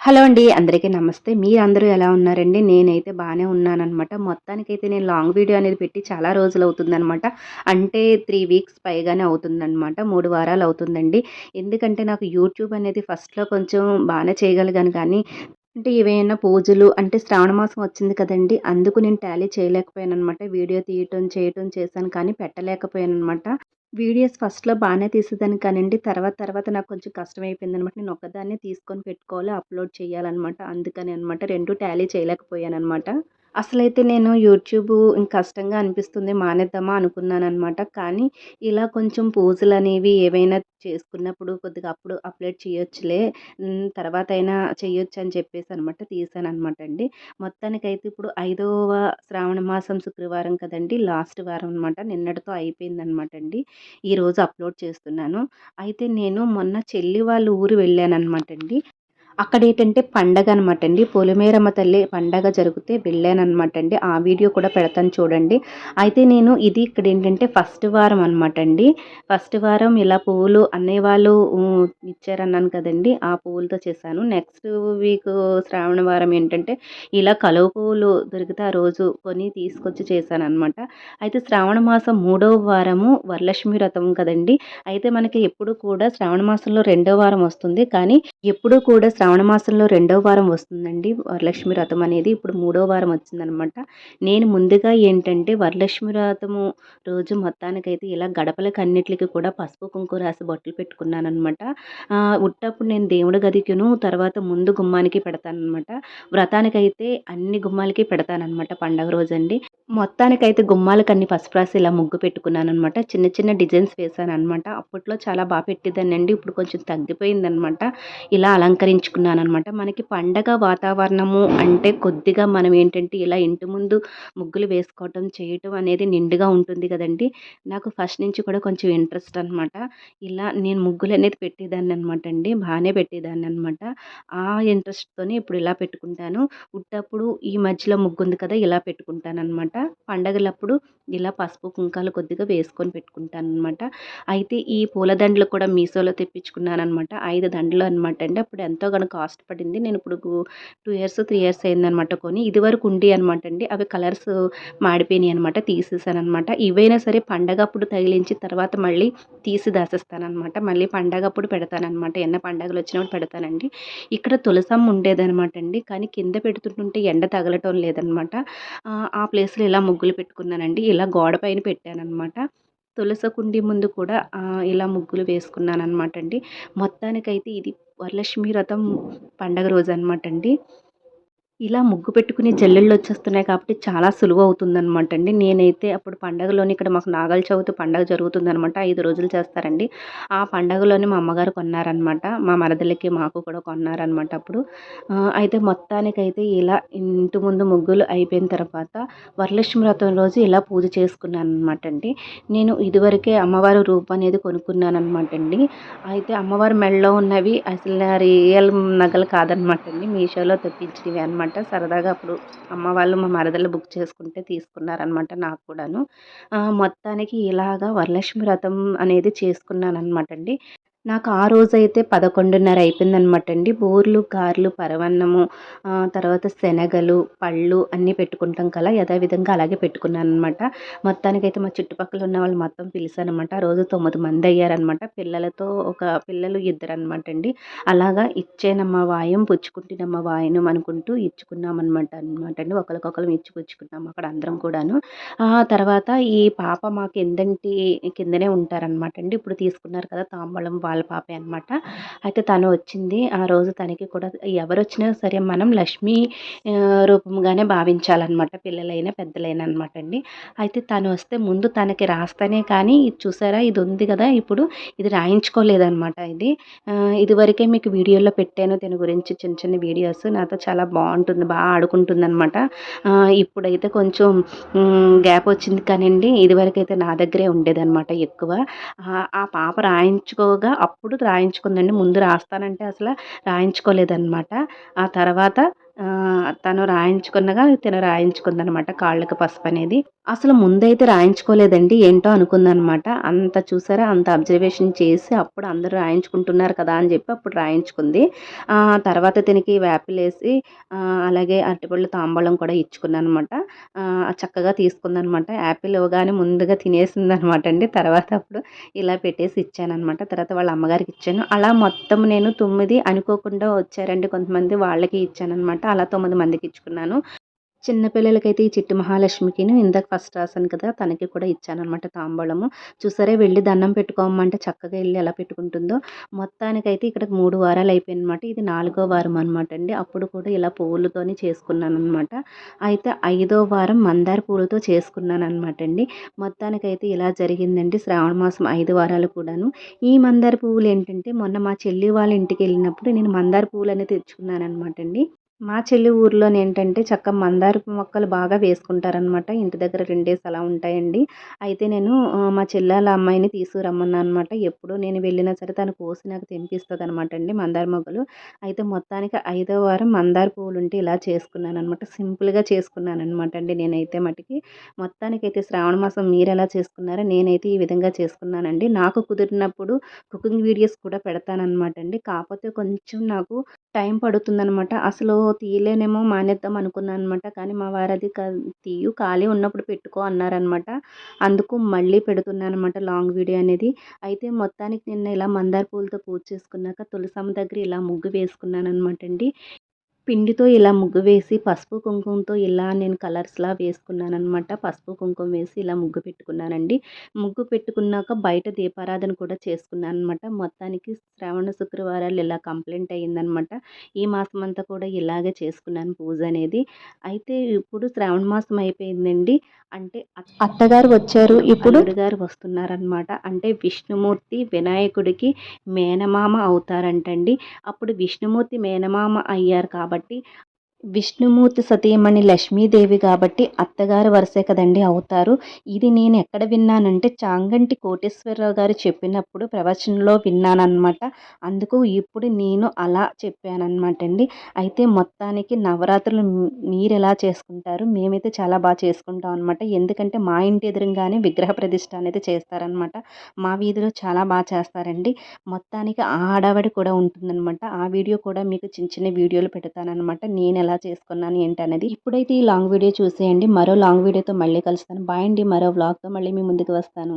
Hello అండి అందరికీ నమస్తే. మీరందరూ ఎలా ఉన్నారండి? నేనైతే బాగానే ఉన్నానమాట మొత్తానికైతే నేను లాంగ్ వీడియో అనేది పెట్టి చాలా రోజులు అవుతుందన్నమాట అంటే త్రీ వీక్స్ పైగానే అవుతుందన్నమాట. మూడు వారాలు అవుతుందండి. ఎందుకంటే నాకు యూట్యూబ్ అనేది ఫస్ట్లో కొంచెం బాగానే చేయగలిగాను. కానీ అంటే ఏవైనా పూజలు అంటే శ్రావణ మాసం వచ్చింది కదండి అందుకు నేను టాలీ చేయలేకపోయాను అనమాట వీడియో తీయటం చేయటం చేశాను కానీ పెట్టలేకపోయాను అనమాట వీడియోస్ ఫస్ట్‌లో బాగానే తీసేదాన్ని కానండి. తర్వాత తర్వాత నాకు కొంచెం కష్టమైపోయిందనమాట. నేను ఒక్కదాన్నే తీసుకొని పెట్టుకోవాలి, అప్‌లోడ్ చేయాలనమాట. అందుకని అనమాట 2 టాలీ చేయలేకపోయాననమాట. అసలైతే నేను యూట్యూబు కష్టంగా అనిపిస్తుంది మానేద్దామా అనుకున్నాను అనమాట కానీ ఇలా కొంచెం పూజలు అనేవి ఏవైనా చేసుకున్నప్పుడు కొద్దిగా అప్పుడు అప్‌లోడ్ చేయొచ్చులే. అని చెప్పేసి అనమాట తీసాను అనమాట అండి. మొత్తానికైతే ఇప్పుడు ఐదవ శ్రావణ మాసం శుక్రవారం కదండి లాస్ట్ వారం అనమాట. నిన్నటితో అయిపోయింది అనమాట అండి. ఈరోజు అప్‌లోడ్ చేస్తున్నాను. అయితే నేను మొన్న చెల్లి వాళ్ళ ఊరు వెళ్ళాను అనమాట అండి. అక్కడ ఏంటంటే పండగ అనమాట అండి పొలిమేరమ్మ తల్లి పండగ జరిగితే వెళ్ళానమాట అండి ఆ వీడియో కూడా పెడతాను చూడండి. అయితే నేను ఇది ఇక్కడ ఏంటంటే ఫస్ట్ వారం అనమాట అండి ఫస్ట్ వారం ఇలా పువ్వులు అన్నయ్య వాళ్ళు ఇచ్చారన్నాను కదండి. ఆ పువ్వులతో చేశాను. నెక్స్ట్ వీక్ శ్రావణ వారం ఏంటంటే ఇలా కలువ పువ్వులు దొరికితే ఆ రోజు కొని తీసుకొచ్చి చేశాను అనమాట అయితే శ్రావణ మాసం మూడవ వారము వరలక్ష్మి వ్రతం కదండి. అయితే మనకి ఎప్పుడు కూడా శ్రావణ మాసంలో రెండో వారం వస్తుంది. కానీ ఎప్పుడు కూడా శ్రావణ మాసంలో రెండవ వారం వస్తుందండి. వరలక్ష్మి వ్రతం అనేది ఇప్పుడు మూడో వారం వచ్చిందనమాట. నేను ముందుగా ఏంటంటే వరలక్ష్మి వ్రతము రోజు మొత్తానికైతే ఇలా గడపలకి అన్నిటికి కూడా పసుపు కుంకుమ రాసి బొట్టలు పెట్టుకున్నానమాట ఉట్టప్పుడు నేను దేవుడి గదికిను తర్వాత ముందు గుమ్మానికి పెడతానమాట వ్రతానికైతే అన్ని గుమ్మాలకి పెడతానమాట పండగ రోజండి. మొత్తానికైతే గుమ్మాలకు అన్ని పసుపు రాసి ఇలా ముగ్గు పెట్టుకున్నాను అనమాట చిన్న చిన్న డిజైన్స్ వేసాను అనమాట అప్పట్లో చాలా బాగా పెట్టేదాన్ని అండి ఇప్పుడు కొంచెం తగ్గిపోయిందనమాట. ఇలా నేర్చుకున్నాను అనమాట మనకి పండగ వాతావరణము అంటే కొద్దిగా మనం ఏంటంటే ఇలా ఇంటి ముందు ముగ్గులు వేసుకోవటం చేయటం అనేది నిండుగా ఉంటుంది కదండి. నాకు ఫస్ట్ నుంచి కూడా కొంచెం ఇంట్రెస్ట్ అనమాట ఇలా నేను ముగ్గులు అనేది పెట్టేదాన్ని అనమాట అండి. బాగానే పెట్టేదాన్ని అనమాట ఆ ఇంట్రెస్ట్తోనే ఇప్పుడు ఇలా పెట్టుకుంటాను. ఉట్టప్పుడు ఈ మధ్యలో ముగ్గు ఉంది కదా ఇలా పెట్టుకుంటాను అనమాట పండగలప్పుడు ఇలా పసుపు కుంకాలు కొద్దిగా వేసుకొని పెట్టుకుంటాను అనమాట అయితే ఈ పూలదండలు కూడా మీషోలో తెప్పించుకున్నాను అనమాట ఐదు దండలు అనమాట అండి. అప్పుడు ఎంతో కనుక కాస్ట్ పడింది? నేను ఇప్పుడు టూ ఇయర్స్ త్రీ ఇయర్స్ అయిందనమాట కొని ఇది వరకు ఉండి అనమాట అండి. అవి కలర్స్ మాడిపోయినాయి అనమాట తీసేసాను అనమాట ఇవైనా సరే పండగ అప్పుడు తగిలించి తర్వాత మళ్ళీ తీసి దాసేస్తానమాట మళ్ళీ పండగ అప్పుడు పెడతానమాట ఎన్న పండగలు వచ్చినప్పుడు పెడతానండి. ఇక్కడ తులసమ్మ ఉండేదనమాట అండి. కానీ కింద పెడుతుంటుంటే ఎండ తగలటం లేదనమాట. ఆ ప్లేస్లో ఇలా ముగ్గులు పెట్టుకున్నానండి. ఇలా గోడ పైన పెట్టానమాట తులసి కుండి ముందు కూడా ఇలా ముగ్గులు వేసుకున్నాను అనమాట అండి. మొత్తానికైతే ఇది వరలక్ష్మి వ్రతం పండగ రోజు అనమాట అండి. ఇలా ముగ్గు పెట్టుకునే జల్లెళ్ళు వచ్చేస్తున్నాయి కాబట్టి చాలా సులువు అవుతుందనమాట అండి. నేనైతే అప్పుడు పండగలోని ఇక్కడ మాకు నాగల చవితి పండగ జరుగుతుందనమాట ఐదు రోజులు చేస్తారండి. ఆ పండగలోని మా అమ్మగారు కొన్నారనమాట మా మరదలకి మాకు కూడా కొన్నారనమాట అప్పుడు. అయితే మొత్తానికైతే ఇలా ఇంటి ముందు ముగ్గులు అయిపోయిన తర్వాత వరలక్ష్మి వ్రతం రోజు ఇలా పూజ చేసుకున్నాను అనమాట అండి. నేను ఇదివరకే అమ్మవారి రూపం అనేది కొనుక్కున్నాను అనమాట అండి. అయితే అమ్మవారి మెడలో ఉన్నవి అసలు రియల్ నగలు కాదనమాట అండి. మీషోలో తెప్పించినవి అనమాట అనమాట. సరదాగా అప్పుడు అమ్మ వాళ్ళు మా మరదలు బుక్ చేసుకుంటే తీసుకున్నారనమాట నాకు కూడాను. మొత్తానికి ఇలాగా వరలక్ష్మి వ్రతం అనేది చేసుకున్నాను అనమాట అండి నాకు ఆ రోజైతే పదకొండున్నర అయిపోయిందనమాట అండి బూర్లు గారెలు పరవన్నము తర్వాత శనగలు పళ్ళు అన్నీ పెట్టుకుంటాం కదా యథావిధంగా అలాగే పెట్టుకున్నాను అనమాట మొత్తానికైతే మా చుట్టుపక్కల ఉన్న వాళ్ళు మొత్తం పిలిచానమాట ఆ రోజు తొమ్మిది మంది అయ్యారనమాట. పిల్లలతో ఒక పిల్లలు ఇద్దరు అనమాట అండి అలాగా ఇచ్చేనమ్మ వాయం పుచ్చుకుంటేనమ్మ వాయనం అనుకుంటూ ఇచ్చుకున్నామన్నమాట అనమాట అండి ఒకరికొకరు ఇచ్చిపుచ్చుకున్నాము అక్కడ అందరం కూడాను. ఆ తర్వాత ఈ పాప మా కిందంటి కిందనే ఉంటారనమాట అండి ఇప్పుడు తీసుకున్నారు కదా తాంబూలం వాళ్ళ పాపే అనమాట అయితే తను వచ్చింది. ఆ రోజు తనకి కూడా ఎవరు వచ్చినా సరే మనం లక్ష్మీ రూపంగానే భావించాలన్నమాట. పిల్లలైనా పెద్దలైనా అనమాట అండి. అయితే తను వస్తే ముందు తనకి రాస్తానే కానీ ఇది చూసారా? ఇది ఉంది కదా ఇప్పుడు. ఇది రాయించుకోలేదన్నమాట ఇది. ఇదివరకే మీకు వీడియోలో పెట్టాను. దీని గురించి చిన్న చిన్న వీడియోస్. నాతో చాలా బాగుంటుంది. బాగా ఆడుకుంటుంది అనమాట ఇప్పుడైతే కొంచెం గ్యాప్ వచ్చింది కానివ్వండి ఇదివరకైతే నా దగ్గరే ఉండేదన్నమాట ఎక్కువ. ఆ పాప రాయించుకోగా అప్పుడు రాయించుకుందండి. ముందు రాస్తానంటే అసలు రాయించుకోలేదన్నమాట. ఆ తర్వాత తను రాయించుకున్నగా తిను రాయించుకుందనమాట కాళ్ళకి పసుపు అనేది. అసలు ముందైతే రాయించుకోలేదండి ఏంటో అనుకుందనమాట. అంత చూసారా అంత అబ్జర్వేషన్ చేసి అప్పుడు అందరూ రాయించుకుంటున్నారు కదా అని చెప్పి అప్పుడు రాయించుకుంది. తర్వాత తినికి వేపలేసి అలాగే అరటిపళ్ళు తాంబూలం కూడా ఇచ్చుకున్నాను అనమాట చక్కగా తీసుకుందనమాట. యాపిల్ ఇవ్వగానే ముందుగా తినేసింది అనమాట అండి. తర్వాత అప్పుడు ఇలా పెట్టేసి ఇచ్చానమాట తర్వాత వాళ్ళ అమ్మగారికి ఇచ్చాను. అలా మొత్తం నేను తొమ్మిది అనుకోకుండా వచ్చారండి కొంతమంది వాళ్ళకి ఇచ్చానమాట అలా తొమ్మిది మందికి ఇచ్చుకున్నాను. చిన్నపిల్లలకైతే ఈ చిట్టి మహాలక్ష్మికిను ఇందాక ఫస్ట్ రాశాను కదా తనకి కూడా ఇచ్చానమాట తాంబూలము. చూసారే వెళ్ళి దండం పెట్టుకోమంటే చక్కగా వెళ్ళి ఎలా పెట్టుకుంటుందో. మొత్తానికైతే ఇక్కడ మూడు వారాలు అయిపోయినమాట ఇది నాలుగో వారం అనమాట అండి. అప్పుడు కూడా ఇలా పువ్వులతోనే చేసుకున్నాను అనమాట అయితే ఐదో వారం మందార పూలతో చేసుకున్నాను అనమాట అండి. మొత్తానికైతే ఇలా జరిగిందండి శ్రావణ మాసం ఐదు వారాలు కూడాను. ఈ మందార పువ్వులు ఏంటంటే మొన్న మా చెల్లి వాళ్ళ ఇంటికి వెళ్ళినప్పుడు నేను మందార పువ్వులు అనేది తెచ్చుకున్నాను అనమాట అండి. మా చెల్లి ఊర్లో ఏంటంటే చక్క మందార మొక్కలు బాగా వేసుకుంటారనమాట ఇంటి దగ్గర రెండేసి అలా ఉంటాయండి. అయితే నేను మా చెల్లెల అమ్మాయిని తీసుకురమ్మన్నా అనమాట ఎప్పుడు నేను వెళ్ళినా సరే తను కోసి నాకు తెంపిస్తుంది అనమాట అండి మందార మొగ్గలు. అయితే మొత్తానికి ఐదో వారం మందార పువ్వులు ఉంటే ఇలా చేసుకున్నాను అనమాట సింపుల్గా చేసుకున్నాను అనమాట అండి నేనైతే మటుకి. మొత్తానికి అయితే శ్రావణ మాసం మీరు ఎలా చేసుకున్నారో నేనైతే ఈ విధంగా చేసుకున్నానండి. నాకు కుదిరినప్పుడు కుకింగ్ వీడియోస్ కూడా పెడతానమాట అండి. కాకపోతే కొంచెం నాకు టైం పడుతుందనమాట. అసలు తీయలేనేమో మానేద్దాం అనుకున్నాను అనమాట కానీ మా వారు అది తీయు ఖాళీ ఉన్నప్పుడు పెట్టుకో అన్నారనమాట. అందుకు మళ్ళీ పెడుతున్నాను అనమాట లాంగ్ వీడియో అనేది. అయితే మొత్తానికి నిన్న ఇలా మందార పూలతో పూజ చేసుకున్నాక తులసమ్మ దగ్గర ఇలా ముగ్గు వేసుకున్నాను అనమాట అండి. పిండితో ఇలా ముగ్గు వేసి పసుపు కుంకుమతో ఇలా నేను కలర్స్లా వేసుకున్నాను అనమాట పసుపు కుంకుమ వేసి ఇలా ముగ్గు పెట్టుకున్నానండి. ముగ్గు పెట్టుకున్నాక బయట దీపారాధన కూడా చేసుకున్నాను అనమాట మొత్తానికి శ్రావణ శుక్రవారాలు ఇలా కంప్లైంట్ అయ్యిందనమాట ఈ మాసం అంతా కూడా ఇలాగే చేసుకున్నాను పూజ అనేది. అయితే ఇప్పుడు శ్రావణ మాసం అయిపోయిందండి. అంటే అత్తగారు వచ్చారు. ఇప్పుడు? గారు వస్తున్నారనమాట అంటే విష్ణుమూర్తి వినాయకుడికి మేనమామ అవుతారంటండి. అప్పుడు విష్ణుమూర్తి మేనమామ అయ్యారు కాబట్టి కాబట్టి విష్ణుమూర్తి సతీమణి లక్ష్మీదేవి కాబట్టి అత్తగారు వరుసే కదండి అవుతారు. ఇది నేను ఎక్కడ విన్నానంటే చాంగంటి కోటేశ్వరరావు గారు చెప్పినప్పుడు ప్రవచనంలో విన్నానమాట అందుకు ఇప్పుడు నేను అలా చెప్పానమాట అండి అయితే మొత్తానికి నవరాత్రులు మీరు ఎలా చేసుకుంటారు? మేమైతే చాలా బాగా చేసుకుంటాం అనమాట ఎందుకంటే మా ఇంటి ఎదురుగానే విగ్రహ ప్రతిష్ట అనేది చేస్తారనమాట మా వీధిలో చాలా బాగా చేస్తారండి. మొత్తానికి ఆ ఆడవాడి కూడా ఉంటుందన్నమాట. ఆ వీడియో కూడా మీకు చిన్న చిన్న వీడియోలు పెడతానమాట నేను ఎలా చేసుకున్నాను ఏంటి అనేది ఇప్పుడైతే ఈ లాంగ్ వీడియో చూసేయండి. మరో లాంగ్ వీడియోతో మళ్ళీ కలుస్తాను. బాయ్ అండి. మరో వ్లాగ్తో మళ్ళీ మీ ముందుకు వస్తాను.